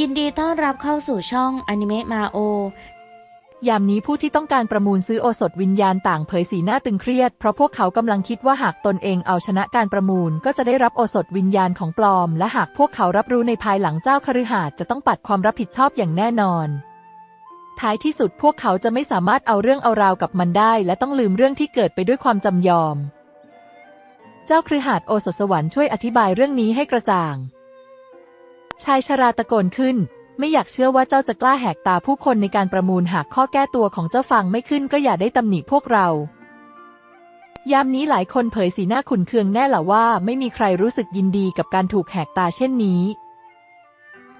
ยินดีต้อนรับเข้าสู่ช่องอนิเมะมาโอ ยามนี้ผู้ที่ต้องการประมูลซื้อโอสถวิญญาณต่างเผยสีหน้าตึงเครียด เพราะพวกเขากำลังคิดว่าหากตนเองเอาชนะการประมูล ก็จะได้รับโอสถวิญญาณของปลอม และหากพวกเขารับรู้ในภายหลังเจ้าคฤหาสน์จะต้องปัดความรับผิดชอบอย่างแน่นอน ท้ายที่สุดพวกเขาจะไม่สามารถเอาเรื่องเอาราวกับมันได้ และต้องลืมเรื่องที่เกิดไปด้วยความจำยอม เจ้าคฤหาสน์โอสถสวรรค์ช่วยอธิบายเรื่องนี้ให้กระจ่าง ชายชราตะโกนขึ้น ไม่อยากเชื่อว่าเจ้าจะกล้าแหกตาผู้คนในการประมูลหากข้อแก้ตัวของเจ้าฟังไม่ขึ้นก็อย่าได้ตำหนิพวกเรา ยามนี้หลายคนเผยสีหน้าขุนเคืองแน่หละว่าไม่มีใครรู้สึกยินดีกับการถูกแหกตาเช่นนี้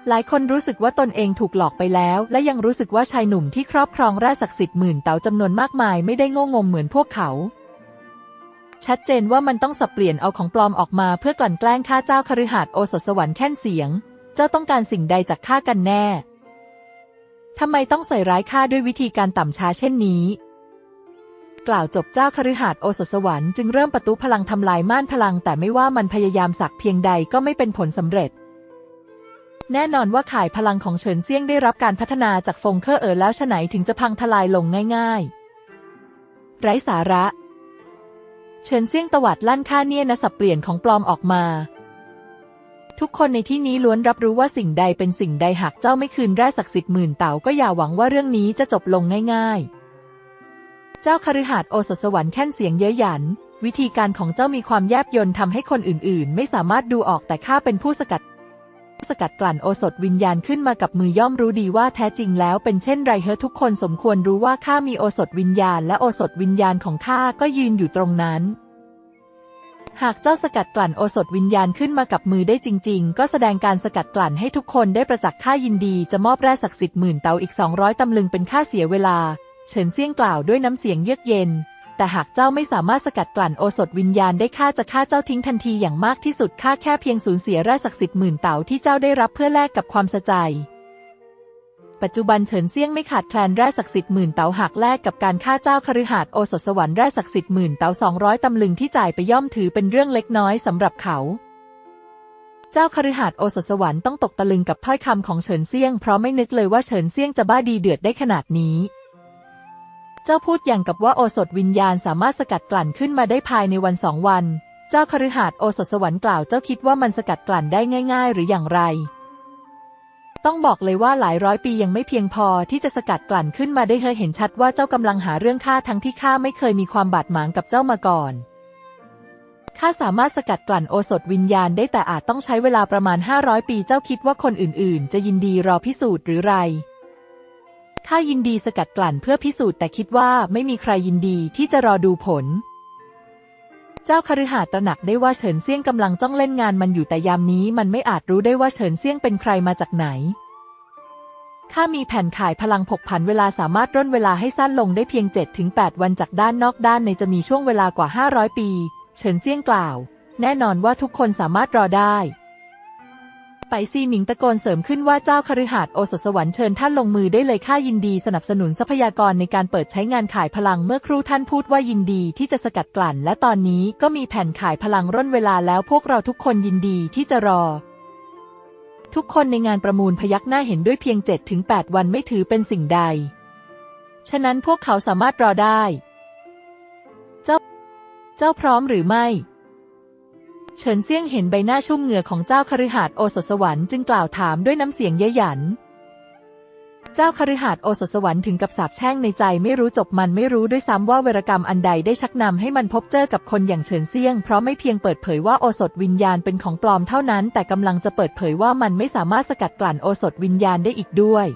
หลายคนรู้สึกว่าตนเองถูกหลอกไปแล้ว และยังรู้สึกว่าชายหนุ่มที่ครอบครองแร่ศักดิ์สิทธิ์หมื่นเต๋าจำนวนมากมายไม่ได้โง่งมเหมือนพวกเขา ชัดเจนว่ามันต้องสับเปลี่ยนเอาของปลอมออกมาเพื่อกลั่นแกล้งข้าเจ้าคฤหาสน์โอสถสวรรค์แค่นเสียง เจ้าต้องการสิ่งใดจากข้ากันแน่ ทำไมต้องใส่ร้ายข้าด้วยวิธีการต่ำช้าเช่นนี้ กล่าวจบเจ้าคฤหาสน์โอสถสวรรค์จึงเริ่มประตูพลังทำลายม่านพลัง แต่ไม่ว่ามันพยายามสักเพียงใดก็ไม่เป็นผลสำเร็จ แน่นอนว่าข่ายพลังของเฉินเซี่ยงได้รับการพัฒนาจากฟงเคอเอ๋อแล้วฉไหนถึงจะพังทลายลงง่าย ๆ ไร้สาระ เฉินเซี่ยงตวัดลั่นค่าเนี่ยนะสับเปลี่ยนของปลอมออกมา ทุกคนในที่นี้ล้วนรับรู้ว่าสิ่งใดเป็นสิ่งใดหากเจ้าไม่คืนแร่ศักดิ์สิทธิ์หมื่นเต่าก็อย่าหวังว่าเรื่องนี้จะจบลงง่ายๆ เจ้าคฤหาสน์โอสถสวรรค์แค่นเสียงเย้ยหยัน วิธีการของเจ้ามีความแยบยลทำให้คนอื่นๆ ไม่สามารถดูออกแต่ข้าเป็นผู้สกัด สกัดกลั่นโอสถวิญญาณขึ้นมากับมือย่อมรู้ดีว่าแท้จริงแล้วเป็นเช่นไรเฮอทุกคนสมควรรู้ว่าข้ามีโอสถวิญญาณ และโอสถวิญญาณของข้าก็ยืนอยู่ตรงนั้น หากเจ้าสกัดกลั่นโอสถวิญญาณขึ้นมากับมือได้จริง ๆ ก็แสดงการสกัดกลั่นให้ทุกคนได้ประจักษ์ค่ายินดี จะมอบแร่ศักดิ์สิทธิ์หมื่นเตาอีก 200 ตำลึงเป็นค่าเสียเวลา เฉินเซี่ยงกล่าวด้วยน้ำเสียงเยือกเย็น แต่หากเจ้าไม่สามารถสกัดกลั่นโอสถวิญญาณได้ข้าจะฆ่าเจ้าทิ้งทันทีอย่างมากที่สุดข้าแค่เพียงสูญเสียแร่ศักดิ์สิทธิ์หมื่นเต๋าที่เจ้าได้รับเพื่อแลกกับความสะใจ ปัจจุบันเฉินเซี่ยงไม่ขาดแคลนแร่ศักดิ์สิทธิ์หมื่นเตาหากแลกกับการฆ่าเจ้าคฤหาสน์โอสถสวรรค์แร่ศักดิ์สิทธิ์หมื่นเตาสองร้อยตำลึงที่จ่ายไปย่อมถือเป็นเรื่องเล็กน้อยสำหรับเขา เจ้าคฤหาสน์โอสถสวรรค์ต้องตกตะลึงกับถ้อยคำของเฉินเซี่ยงเพราะไม่นึกเลยว่าเฉินเซี่ยงจะบ้าดีเดือดได้ขนาดนี้เจ้าพูดอย่างกับว่าโอสถวิญญาณสามารถสกัดกลั่นขึ้นมาได้ภายในวันสองวัน เจ้าคฤหาสน์โอสถสวรรค์กล่าวเจ้าคิดว่ามันสกัดกลั่นได้ง่าย ๆ หรืออย่างไร ต้องบอกเลยว่าหลายร้อยปียังไม่เพียงพอที่จะสกัดกลั่นขึ้นมาได้เธอเห็นชัดว่าเจ้ากำลังหาเรื่องข้าทั้งที่ข้าไม่เคยมีความบาดหมางกับเจ้ามาก่อนข้าสามารถสกัดกลั่นโอสถวิญญาณได้แต่อาจต้องใช้เวลาประมาณ 500 ปีเจ้าคิดว่าคนอื่นๆ จะยินดีรอพิสูจน์หรือไรข้ายินดีสกัดกลั่นเพื่อพิสูจน์แต่คิดว่าไม่มีใครยินดีที่จะรอดูผล เจ้าคฤหาสน์ตระหนักได้ว่าเฉินเซี่ยงกำลังจ้องเล่นงานมันอยู่แต่ยามนี้มันไม่อาจรู้ได้ว่าเฉินเซี่ยงเป็นใครมาจากไหนข้ามีแผ่นข่ายพลังผกผันเวลาสามารถร่นเวลาให้สั้นลงได้เพียง 7-8 วันจากด้านนอกด้านในจะมีช่วงเวลากว่า 500 ปี เฉินเซี่ยงกล่าว แน่นอนว่าทุกคนสามารถรอได้ ไปซีหมิงตะโกนเสริมขึ้นว่าเจ้าคฤหาสน์โอสถสวรรค์เชิญท่านลงมือได้เลยข้ายินดีสนับสนุนทรัพยากรในการเปิดใช้งานขายพลังเมื่อครู่ท่านพูดว่ายินดีที่จะสกัดกลั่น และตอนนี้ก็มีแผ่นขายพลังร่นเวลาแล้วพวกเราทุกคนยินดีที่จะรอ ทุกคนในงานประมูลพยักหน้าเห็นด้วยเพียง 7-8 วันไม่ถือเป็นสิ่งใด ฉะนั้นพวกเขาสามารถรอได้ เจ้า เจ้าพร้อมหรือไม่ เฉินเซี่ยงเห็นใบหน้าชุ่มเหงื่อของเจ้าคฤหาสน์โอสถสวรรค์จึงกล่าวถามด้วยน้ำเสียงเย้ยหยัน เจ้าคฤหาสน์โอสถสวรรค์ถึงกับสาบแช่งในใจไม่รู้จบมันไม่รู้ด้วยซ้ำว่าเวรกรรมอันใดได้ชักนำให้มันพบเจอกับคนอย่างเฉินเซี่ยง เพราะไม่เพียงเปิดเผยว่าโอสถวิญญาณเป็นของปลอมเท่านั้น แต่กำลังจะเปิดเผยว่ามันไม่สามารถสกัดกลั่นโอสถวิญญาณได้อีกด้วย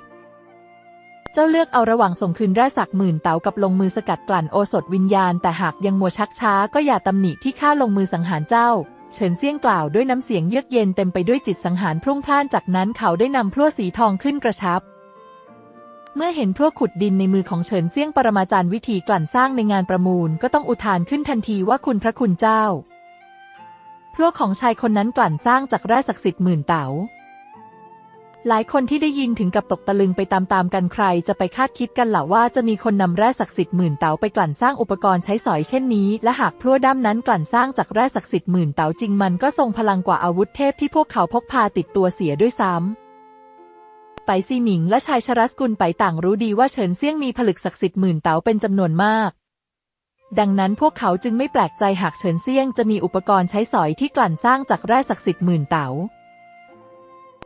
เจ้าเลือกเอาระหว่างส่งคืนแร่สักหมื่นเต๋ากับลงมือสกัดกลั่นโอสถวิญญาณ แต่หากยังมัวชักช้าก็อย่าตำหนิที่ข้าลงมือสังหารเจ้า เฉินเซี่ยงกล่าวด้วยน้ำเสียงเยือกเย็นเต็มไปด้วยจิตสังหารพรุ่งพล่านจากนั้นเขาได้นำพลั่วสีทองขึ้นกระชับ เมื่อเห็นพลั่วขุดดินในมือของเฉินเซี่ยงปรมาจารย์วิธีกลั่นสร้างในงานประมูล ก็ต้องอุทานขึ้นทันทีว่าคุณพระคุณเจ้าพลั่วของชายคนนั้นกลั่นสร้างจากแร่ศักดิ์สิทธิ์หมื่นเต๋า หลายคนที่ได้ยินถึงกับตกตะลึงไปตามๆกันใครจะไปคาดคิดกันล่ะว่าจะมีคนนำแร่ศักดิ์สิทธิ์หมื่นเต๋าไปกลั่นสร้างอุปกรณ์ใช้สอยเช่นนี้ และหากพลั่วด้ามนั้นกลั่นสร้างจากแร่ศักดิ์สิทธิ์หมื่นเต๋าจริงมันก็ทรงพลังกว่าอาวุธเทพที่พวกเขาพกพาติดตัวเสียด้วยซ้ำไปซีหมิงและชายชรัสกุลไปต่างรู้ดีว่าเฉินเซี่ยงมีผลึกศักดิ์สิทธิ์หมื่นเต๋าเป็นจำนวนมาก ดังนั้นพวกเขาจึงไม่แปลกใจหากเฉินเซี่ยงจะมีอุปกรณ์ใช้สอยที่กลั่นสร้างจากแร่ศักดิ์สิทธิ์หมื่นเต๋า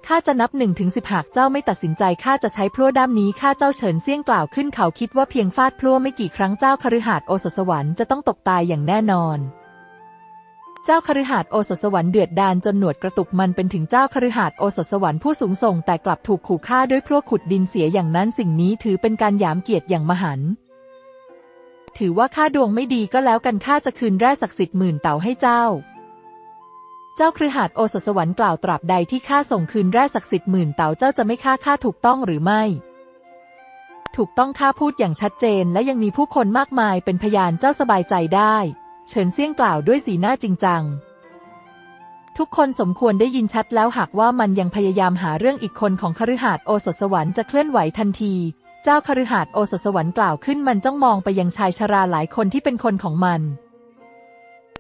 ข้าจะนับหนึ่งถึงสิบหากเจ้าไม่ตัดสินใจข้าจะใช้พลั่วด้ามนี้ข้าเจ้าเฉินเซี่ยงกล่าวขึ้นเขาคิดว่าเพียงฟาดพลั่วไม่กี่ครั้งเจ้าคฤหาสน์โอสถสวรรค์จะต้องตกตายอย่างแน่นอน เจ้าคฤหาสน์โอสถสวรรค์เดือดดาลจนหนวดกระตุกมันเป็นถึงเจ้าคฤหาสน์โอสถสวรรค์ผู้สูงส่งแต่กลับถูกขู่ฆ่าด้วยพลั่วขุดดินเสียอย่างนั้นสิ่งนี้ถือเป็นการหยามเกียรติอย่างมหันต์ถือว่าข้าดวงไม่ดีก็แล้วกันข้าจะคืนแร่ศักดิ์สิทธิ์หมื่นเต่าให้เจ้า จ้าคฤหาสน์โอสถสวรรค์กล่าวตราบใดที่ข้าส่งคืนแร่ศักดิ์สิทธิ์หมื่นเต่าเจ้าจะไม่ฆ่าข้าถูกต้องหรือไม่ ถูกต้องข้าพูดอย่างชัดเจนและยังมีผู้คนมากมายเป็นพยานเจ้าสบายใจได้ เฉินเซี่ยงกล่าวด้วยสีหน้าจริงจัง ทุกคนสมควรได้ยินชัดแล้วหากว่ามันยังพยายามหาเรื่องอีกคนของคฤหาสน์โอสถสวรรค์จะเคลื่อนไหวทันที เจ้าคฤหาสน์โอสถสวรรค์กล่าวขึ้นมันจ้องมองไปยังชายชราหลายคนที่เป็นคนของมัน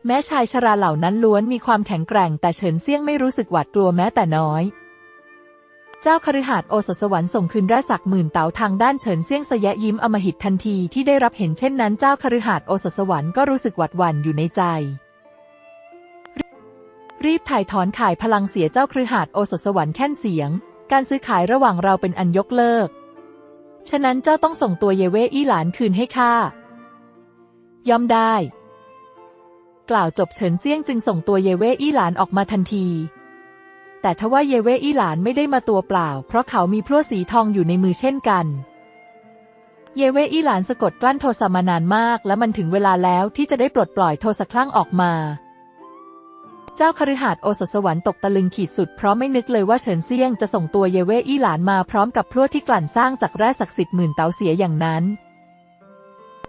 แม้ชายชราเหล่านั้นล้วนมีความแข็งแกร่งแต่เฉินเซี่ยงไม่รู้สึกหวาดกลัวแม้แต่น้อย เจ้าคฤหาสน์โอสถสวรรค์ส่งคืนร่ศักดิ์หมื่นเต๋าทางด้านเฉินเซี่ยงสยะยิ้มอมหิตทันทีที่ได้รับเห็นเช่นนั้นเจ้าคฤหาสน์โอสถสวรรค์ก็รู้สึกหวาดหวั่นอยู่ในใจ รีบถ่ายถอนขายพลังเสียเจ้าคฤหาสน์โอสถสวรรค์แค่นเสียง การซื้อขายระหว่างเราเป็นอันยกเลิก ฉะนั้นเจ้าต้องส่งตัวเยเวอี้หลานคืนให้ข้ายอมได้ กล่าวจบเฉินเซี่ยงจึงส่งตัวเยเว่อี้หลานออกมาทันที แต่ทว่าเยเว่อี้หลานไม่ได้มาตัวเปล่า เพราะเขามีพลั่วสีทองอยู่ในมือเช่นกัน เยเว่อี้หลานสะกดกลั้นโทสะมานานมาก และมันถึงเวลาแล้วที่จะได้ปลดปล่อยโทสะคลั่งออกมา เจ้าคฤหาสน์โอสถสวรรค์ตกตะลึงขีดสุดเพราะไม่นึกเลยว่าเฉินเซี่ยงจะส่งตัวเยเว่อี้หลานมาพร้อมกับพลั่วที่กลั่นสร้างจากแร่ศักดิ์สิทธิ์หมื่นเต๋าเสียอย่างนั้น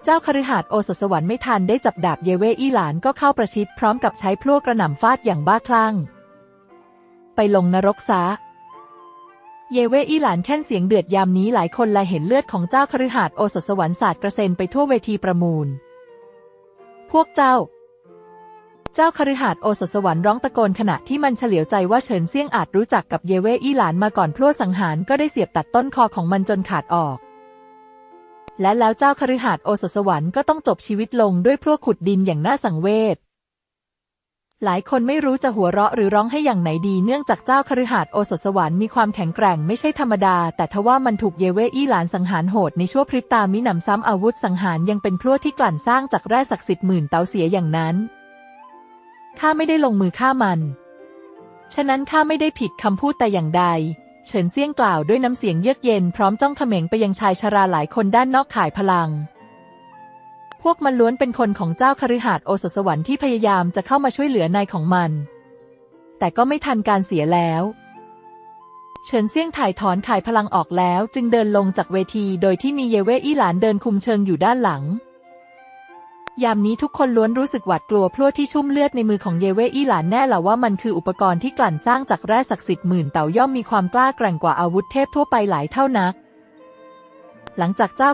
เจ้าคฤหาสน์โอสถสวรรค์ไม่ทันได้จับดาบเยเวอี้หลานก็เข้าประชิดพร้อมกับใช้พลั่วกระหน่ำฟาดอย่างบ้าคลั่ง ไปลงนรกซะเยเวอีหลานแค่นเสียงเดือดยามนี้หลายคนละเห็นเลือดของเจ้าคฤหาสน์โอสถสวรรค์สาดกระเซ็นไปทั่วเวทีประมูล พวกเจ้า เจ้าคฤหาสน์โอสถสวรรค์ร้องตะโกนขณะที่มันเฉลียวใจว่าเฉินเซี่ยงอาจรู้จักกับเยเวอี้หลานมาก่อนพลั่วสังหารก็ได้เสียบตัดต้นคอของมันจนขาดออก และแล้วเจ้าคฤหาสน์โอสถสวรรค์ก็ต้องจบชีวิตลงด้วยพลั่วขุดดินอย่างน่าสังเวชหลายคนไม่รู้จะหัวเราะหรือร้องให้อย่างไหนดีเนื่องจากเจ้าคฤหาสน์โอสถสวรรค์มีความแข็งแกร่งไม่ใช่ธรรมดา แต่ทว่ามันถูกเยเวอี้หลานสังหารโหดในชั่วพริบตามิหนำซ้ำอาวุธสังหารยังเป็นพลั่วที่กลั่นสร้างจากแร่ศักดิ์สิทธิ์หมื่นเตาเสียอย่างนั้นข้าไม่ได้ลงมือฆ่ามัน ฉะนั้นข้าไม่ได้ผิดคำพูดแต่อย่างใด เฉินเซี่ยงกล่าวด้วยน้ำเสียงเยือกเย็นพร้อมจ้องเขม็งไปยังชายชราหลายคนด้านนอกขายพลัง พวกมันล้วนเป็นคนของเจ้าคฤหาสน์โอสถสวรรค์ที่พยายามจะเข้ามาช่วยเหลือนายของมัน แต่ก็ไม่ทันการเสียแล้วเฉินเซี่ยงถ่ายถอนขายพลังออกแล้ว จึงเดินลงจากเวทีโดยที่มีเยเว่อี้หลานเดินคุมเชิงอยู่ด้านหลัง ยามนี้ทุกคนล้วนรู้สึกหวาดกลัวพลั่วที่ชุ่มเลือดในมือของเยเวอี้หลานแน่ละว่ามันคืออุปกรณ์ที่กลั่นสร้างจากแร่ศักดิ์สิทธิ์หมื่นเต่าย่อมมีความกล้าแกร่งกว่าอาวุธเทพทั่วไปหลายเท่านักหลังจากเจ้า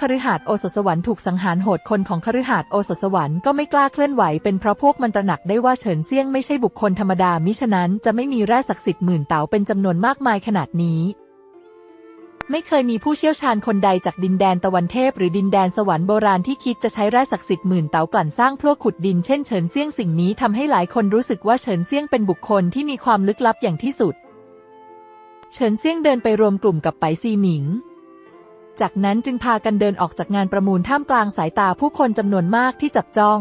คฤหาสน์โอสถสวรรค์ถูกสังหารโหดคนของคฤหาสน์โอสถสวรรค์ก็ไม่กล้าเคลื่อนไหวเป็นเพราะพวกมันตระหนักได้ว่าเฉินเซียงไม่ใช่บุคคลธรรมดามิฉะนั้นจะไม่มีแร่ศักดิ์สิทธิ์หมื่นเต่าเป็นจำนวนมากมายขนาดนี้ ไม่เคยมีผู้เชี่ยวชาญคนใดจากดินแดนตะวันเทพหรือดินแดนสวรรค์โบราณที่คิดจะใช้แร่ศักดิ์สิทธิ์หมื่นเต๋ากลั่นสร้างพลั่วขุดดินเช่นเฉินเซี่ยงสิ่งนี้ทำให้หลายคนรู้สึกว่าเฉินเซี่ยงเป็นบุคคลที่มีความลึกลับอย่างที่สุด เฉินเซี่ยงเดินไปรวมกลุ่มกับไปซีหมิง จากนั้นจึงพากันเดินออกจากงานประมูลท่ามกลางสายตาผู้คนจำนวนมากที่จับจ้อง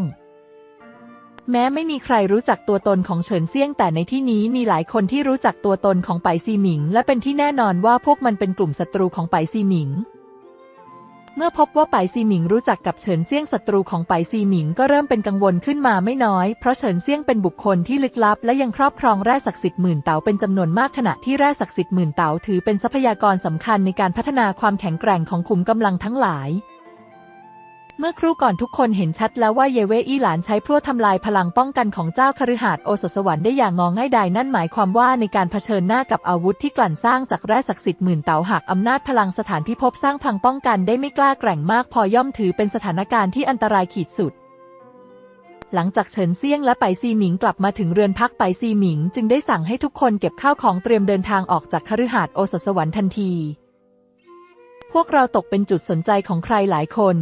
แม้ไม่มีใครรู้จักตัวตนของเฉินเซี่ยงแต่ในที่นี้มีหลายคนที่รู้จักตัวตนของไปซีหมิง และเป็นที่แน่นอนว่าพวกมันเป็นกลุ่มศัตรูของไปซีหมิง เมื่อพบว่าไปซีหมิงรู้จักกับเฉินเซี่ยงศัตรูของไปซีหมิงก็เริ่มเป็นกังวลขึ้นมาไม่น้อย เพราะเฉินเซี่ยงเป็นบุคคลที่ลึกลับ และยังครอบครองแร่ศักดิ์สิทธิ์หมื่นเต๋าเป็นจำนวนมากขณะที่แร่ศักดิ์สิทธิ์หมื่นเต๋าถือเป็นทรัพยากรสำคัญในการพัฒนาความแข็งแกร่งของขุมกำลังทั้งหลาย เมื่อครู่ก่อนทุกคนเห็นชัดแล้วว่าเยเวอี้หลานใช้พลั่วทำลายพลังป้องกันของเจ้าคฤหาสน์โอสถสวรรค์ได้อย่างงอง่ายดายนั่นหมายความว่าในการเผชิญหน้ากับอาวุธที่กลั่นสร้างจากแร่ศักดิ์สิทธิ์หมื่นเตาหากอำนาจพลังสถานพิภพสร้างพังป้องกันได้ไม่กล้าแกร่งมากพอย่อมถือเป็นสถานการณ์ที่อันตรายขีดสุดหลังจากเฉินเซี่ยงและไปซีหมิงกลับมาถึงเรือนพักไปซีหมิง จึงได้สั่งให้ทุกคนเก็บข้าวของเตรียมเดินทางออกจากคฤหาสน์โอสถสวรรค์ทันที พวกเราตกเป็นจุดสนใจของใครหลายคน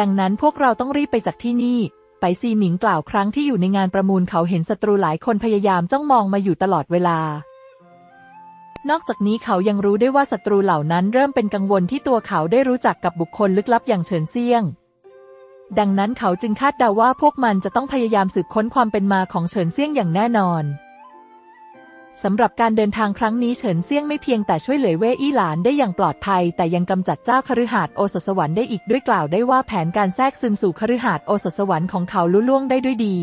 ดังนั้นพวกเราต้องรีบไปจากที่นี่ ไปซีหมิงกล่าวครั้งที่อยู่ในงานประมูลเขาเห็นศัตรูหลายคนพยายามจ้องมองมาอยู่ตลอดเวลา นอกจากนี้เขายังรู้ได้ว่าศัตรูเหล่านั้นเริ่มเป็นกังวลที่ตัวเขาได้รู้จักกับบุคคลลึกลับอย่างเฉินเซี่ยง ดังนั้นเขาจึงคาดเดาว่าพวกมันจะต้องพยายามสืบค้นความเป็นมาของเฉินเซี่ยงอย่างแน่นอน สำหรับการเดินทางครั้งนี้เฉินเซี่ยงไม่เพียงแต่ช่วยเหลือเว่ยอี้หลานได้อย่างปลอดภัย แต่ยังกำจัดเจ้าคฤหาสน์โอสถสวรรค์ได้อีกด้วยกล่าวได้ว่าแผนการแทรกซึมสู่คฤหาสน์โอสถสวรรค์ของเขาลุล่วงได้ด้วยดี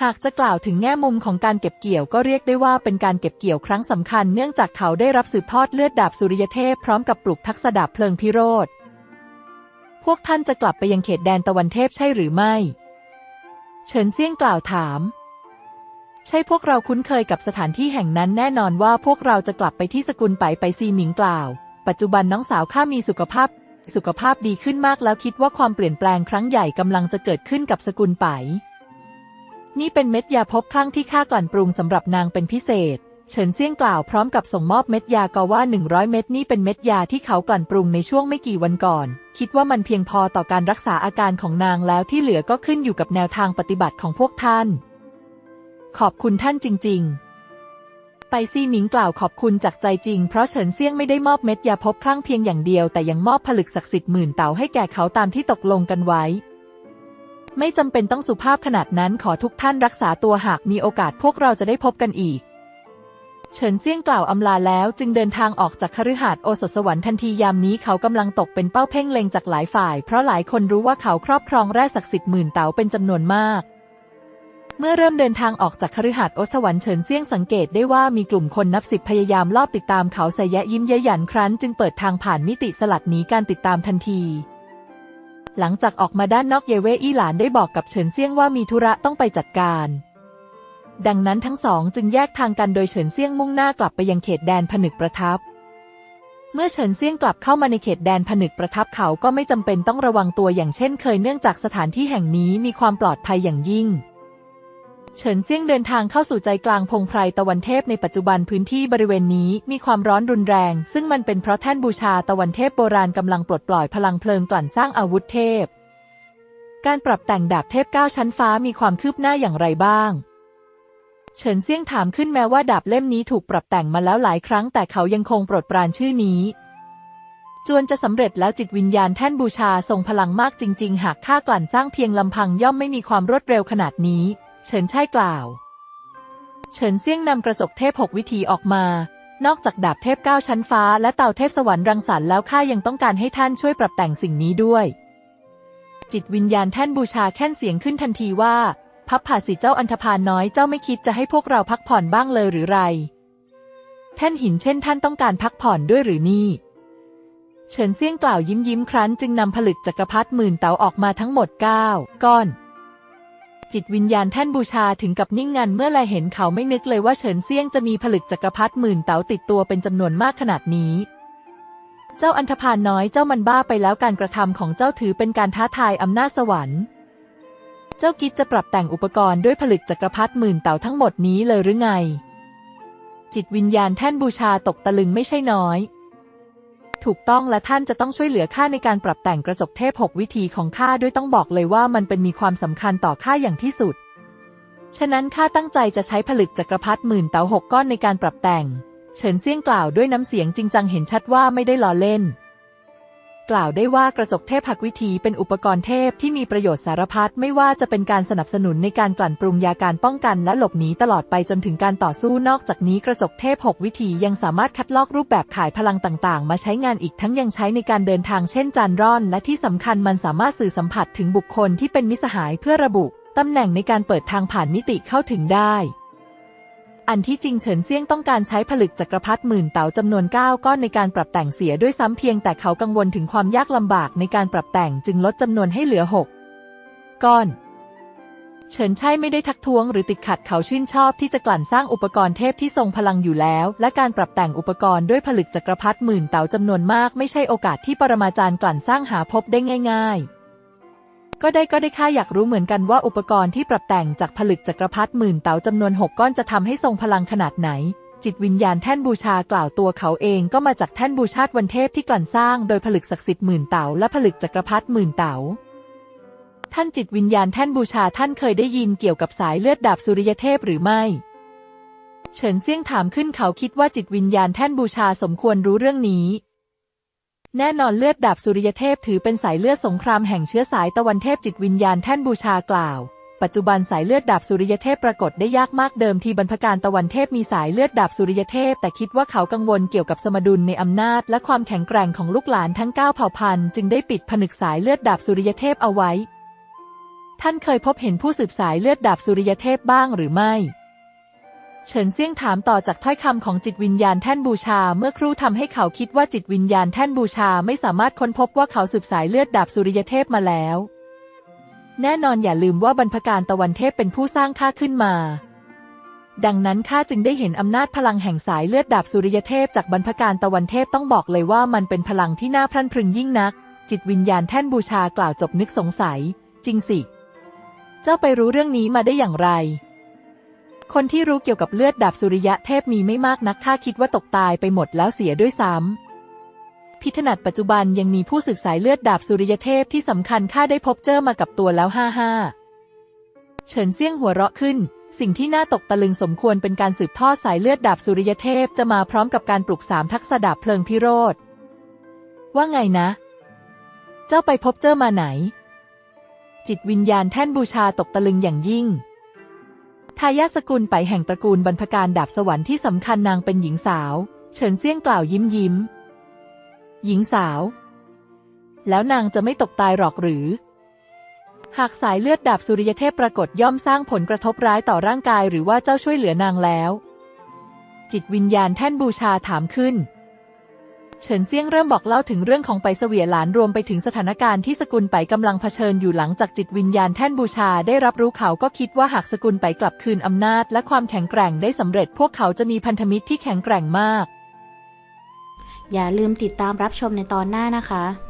หากจะกล่าวถึงแง่มุมของการเก็บเกี่ยวก็เรียกได้ว่าเป็นการเก็บเกี่ยวครั้งสำคัญ เนื่องจากเขาได้รับสืบทอดเลือดดาบสุริยเทพพร้อมกับปลุกทักษะดาบเพลิงพิโรธพวกท่านจะกลับไปยังเขตแดนตะวันเทพใช่หรือไม่ เฉินเซี่ยงกล่าวถาม ใช่พวกเราคุ้นเคยกับสถานที่แห่งนั้นแน่นอนว่าพวกเราจะกลับไปที่สกุลไปไปซีหมิงกล่าว ปัจจุบันน้องสาวข้ามีสุขภาพ สุขภาพดีขึ้นมากแล้วคิดว่าความเปลี่ยนแปลงครั้งใหญ่กำลังจะเกิดขึ้นกับสกุลไป นี่เป็นเม็ดยาพบคลั่งที่ข้ากลั่นปรุงสำหรับนางเป็นพิเศษ เฉินเซี่ยงกล่าวพร้อมกับส่งมอบเม็ดยากอว่า 100 เม็ดนี่เป็นเม็ดยาที่เขากลั่นปรุงในช่วงไม่กี่วันก่อน คิดว่ามันเพียงพอต่อการรักษาอาการของนางแล้วที่เหลือก็ขึ้นอยู่กับแนวทางปฏิบัติของพวกท่าน ขอบคุณท่านจริง ๆ ไปซี่หมิงกล่าวขอบคุณจากใจจริง เพราะเฉินเซี่ยงไม่ได้มอบเม็ดยาพบคลั่งเพียงอย่างเดียว แต่ยังมอบผลึกศักดิ์สิทธิ์หมื่นเต่าให้แก่เขาตามที่ตกลงกันไว้ ไม่จำเป็นต้องสุภาพขนาดนั้นขอทุกท่านรักษาตัวหากมีโอกาสพวกเราจะได้พบกันอีกเฉินเซี่ยงกล่าวอำลาแล้วจึงเดินทางออกจากคฤหาสน์โอสถสวรรค์ทันทียามนี้เขากำลังตกเป็นเป้าเพ่งเล็งจากหลายฝ่าย เพราะหลายคนรู้ว่าเขาครอบครองแร่ศักดิ์สิทธิ์หมื่นเต๋าเป็นจำนวนมาก เมื่อเริ่มเดินทางออกจากคฤหาสน์โอสวรรค์เฉินเซี่ยงสังเกตได้ว่ามีกลุ่มคนนับสิบพยายามลอบติดตามเขาใส่แยะยิ้มเย้ยหยันครั้นจึงเปิดทางผ่านมิติสลัดหนีการติดตามทันที หลังจากออกมาด้านนอกเยเวอี้หลานได้บอกกับเฉินเซี่ยงว่ามีธุระต้องไปจัดการดังนั้นทั้งสองจึงแยกทางกันโดยเฉินเซี่ยงมุ่งหน้ากลับไปยังเขตแดนผนึกประทับ เมื่อเฉินเซี่ยงกลับเข้ามาในเขตแดนผนึกประทับเขาก็ไม่จำเป็นต้องระวังตัวอย่างเช่นเคยเนื่องจากสถานที่แห่งนี้มีความปลอดภัยอย่างยิ่ง เฉินเซี่ยงเดินทางเข้าสู่ใจกลางพงไพรตะวันเทพในปัจจุบันพื้นที่บริเวณนี้มีความร้อนรุนแรง ซึ่งมันเป็นเพราะแท่นบูชาตะวันเทพโบราณกำลังปลดปล่อยพลังเพลิงกลั่นสร้างอาวุธเทพ การปรับแต่งดาบเทพเก้าชั้นฟ้ามีความคืบหน้าอย่างไรบ้าง เฉินเซี่ยงถามขึ้นแม้ว่าดาบเล่มนี้ถูกปรับแต่งมาแล้วหลายครั้งแต่เขายังคงโปรดปรานชื่อนี้จวนจะสำเร็จแล้วจิตวิญญาณแท่นบูชาทรงพลังมากจริง ๆ หากข้ากลั่นสร้างเพียงลำพังย่อมไม่มีความรวดเร็วขนาดนี้ เฉินใช่กล่าว เฉินเซี่ยงนำกระจกเทพหกวิธีออกมา นอกจากดาบเทพเก้าชั้นฟ้า และเต่าเทพสวรรค์รังสรรค์แล้วข้ายังต้องการให้ท่านช่วยปรับแต่งสิ่งนี้ด้วย จิตวิญญาณแท่นบูชาแค่นเสียงขึ้นทันทีว่า พับผ่าสิเจ้าอันธพาลน้อยเจ้าไม่คิดจะให้พวกเราพักผ่อนบ้างเลยหรือไรแท่นหินเช่นท่านต้องการพักผ่อนด้วยหรือนี่ เฉินเซี่ยงกล่าวยิ้มยิ้มครั้นจึงนำผลึกจักรพรรดิหมื่นเต๋าออกมาทั้งหมดเก้าก้อน จิตวิญญาณแท่นบูชาถึงกับนิ่งงันเมื่อแลเห็นเขาไม่นึกเลยว่าเฉินเซียงจะมีผลึกจักรพรรดิหมื่นเต๋าติดตัวเป็นจำนวนมากขนาดนี้ เจ้าอันธพาลน้อยเจ้ามันบ้าไปแล้วการกระทำของเจ้าถือเป็นการท้าทายอำนาจสวรรค์ เจ้าคิดจะปรับแต่งอุปกรณ์ด้วยผลึกจักรพรรดิหมื่นเต๋าทั้งหมดนี้เลยหรือไง จิตวิญญาณแท่นบูชาตกตะลึงไม่ใช่น้อย ถูกต้องและท่านจะต้องช่วยเหลือข้าในการปรับแต่งกระจกเทพหกวิธีของข้าด้วยต้องบอกเลยว่ามันเป็นมีความสำคัญต่อข้าอย่างที่สุด ฉะนั้นข้าตั้งใจจะใช้ผลึกจักรพรรดิหมื่นเต๋าหกก้อนในการปรับแต่ง เฉินเซี่ยงกล่าวด้วยน้ำเสียงจริงจังเห็นชัดว่าไม่ได้ล้อเล่น กล่าวได้ว่ากระจกเทพหักวิธีเป็นอุปกรณ์เทพที่มีประโยชน์สารพัดไม่ว่าจะเป็นการสนับสนุนในการกลั่นปรุงยาการป้องกันและหลบหนีตลอดไปจนถึงการต่อสู้นอกจากนี้กระจกเทพหกวิธียังสามารถคัดลอกรูปแบบขายพลังต่างๆ มาใช้งานอีกทั้งยังใช้ในการเดินทางเช่นจานร่อน และที่สำคัญมันสามารถสื่อสัมผัสถึงบุคคลที่เป็นมิสหายเพื่อระบุตำแหน่งในการเปิดทางผ่านมิติเข้าถึงได้ อันที่จริงเฉินเซี่ยงต้องการใช้ผลึกจักรพรรดิหมื่นเต๋าจำนวน 9 ก้อนในการปรับแต่งเสียด้วยซ้ำเพียงแต่เขากังวลถึงความยากลำบากในการปรับแต่งจึงลดจำนวนให้เหลือ 6 ก้อน เฉินใช่ไม่ได้ทักท้วงหรือติดขัดเขาชื่นชอบที่จะกลั่นสร้างอุปกรณ์เทพที่ทรงพลังอยู่แล้ว และการปรับแต่งอุปกรณ์ด้วยผลึกจักรพรรดิหมื่นเต๋าจำนวนมากไม่ใช่โอกาสที่ปรมาจารย์กลั่นสร้างหาพบได้ง่าย ๆ ก็ได้ก็ได้ข้าอยากรู้เหมือนกันว่าอุปกรณ์ที่ปรับแต่งจากผลึกจักรพรรดิหมื่นเต๋าจำนวนหกก้อนจะทำให้ทรงพลังขนาดไหน จิตวิญญาณแท่นบูชากล่าวตัวเขาเองก็มาจากแท่นบูชาตวันเทพที่กลั่นสร้างโดยผลึกศักดิ์สิทธิ์หมื่นเต๋าและผลึกจักรพรรดิหมื่นเต๋าท่านจิตวิญญาณแท่นบูชาท่านเคยได้ยินเกี่ยวกับสายเลือดดาบสุริยเทพหรือไม่ เฉินเซี่ยงถามขึ้นเขาคิดว่าจิตวิญญาณแท่นบูชาสมควรรู้เรื่องนี้ แน่นอนเลือดดาบสุริยเทพถือเป็นสายเลือดสงครามแห่งเชื้อสายตะวันเทพจิตวิญญาณแท่นบูชากล่าว ปัจจุบันสายเลือดดาบสุริยเทพปรากฏได้ยากมากเดิมทีบรรพการตะวันเทพมีสายเลือดดาบสุริยเทพ แต่คิดว่าเขากังวลเกี่ยวกับสมดุลในอำนาจ และความแข็งแกร่งของลูกหลานทั้งเก้าเผ่าพันธุ์จึงได้ปิดผนึกสายเลือดดาบสุริยเทพเอาไว้ ท่านเคยพบเห็นผู้สืบสายเลือดดาบสุริยเทพบ้างหรือไม่ เฉินเซี่ยงถามต่อจากถ้อยคำของจิตวิญญาณแท่นบูชา เมื่อครู่ทำให้เขาคิดว่าจิตวิญญาณแท่นบูชาไม่สามารถค้นพบว่าเขาสืบสายเลือดดาบสุริยเทพมาแล้ว แน่นอนอย่าลืมว่าบรรพการตะวันเทพเป็นผู้สร้างข้าขึ้นมา ดังนั้นข้าจึงได้เห็นอำนาจพลังแห่งสายเลือดดาบสุริยเทพจากบรรพการตะวันเทพต้องบอกเลยว่ามันเป็นพลังที่น่าพรั่นพรึงยิ่งนัก จิตวิญญาณแท่นบูชากล่าวจบนึกสงสัย จริงสิ เจ้าไปรู้เรื่องนี้มาได้อย่างไร คนที่รู้เกี่ยวกับเลือดดาบสุริยะเทพมีไม่มากนักข้าคิดว่าตกตายไปหมดแล้วเสียด้วยซ้ำพิธนัดปัจจุบันยังมีผู้ศึกสายเลือดดาบสุริยเทพที่สำคัญข้าได้พบเจอมากับตัวแล้วห้าห้าเฉินเซี่ยงหัวเราะขึ้น สิ่งที่น่าตกตะลึงสมควรเป็นการสืบทอดสายเลือดดาบสุริยเทพจะมาพร้อมกับการปลุกสามทักษะดาบเพลิงพิโรธว่าไงนะ เจ้าไปพบเจอมาไหน จิตวิญญาณแท่นบูชาตกตะลึงอย่างยิ่ง ทายาทสกุลไปแห่งตระกูลบรรพการดาบสวรรค์ที่สำคัญนางเป็นหญิงสาว เฉินเซี่ยงกล่าวยิ้มยิ้ม หญิงสาว แล้วนางจะไม่ตกตายหรอกหรือ หากสายเลือดดาบสุริยเทพปรากฏย่อมสร้างผลกระทบร้ายต่อร่างกายหรือว่าเจ้าช่วยเหลือนางแล้ว จิตวิญญาณแท่นบูชาถามขึ้น เฉินเซี่ยงเริ่มบอกเล่าถึงเรื่องของไปเสวียหลานรวมไปถึงสถานการณ์ที่สกุลไปกำลังเผชิญอยู่หลังจากจิตวิญญาณแท่นบูชาได้รับรู้เขาก็คิดว่าหากสกุลไปกลับคืนอำนาจ และความแข็งแกร่งได้สำเร็จ พวกเขาจะมีพันธมิตรที่แข็งแกร่งมาก อย่าลืมติดตามรับชมในตอนหน้านะคะ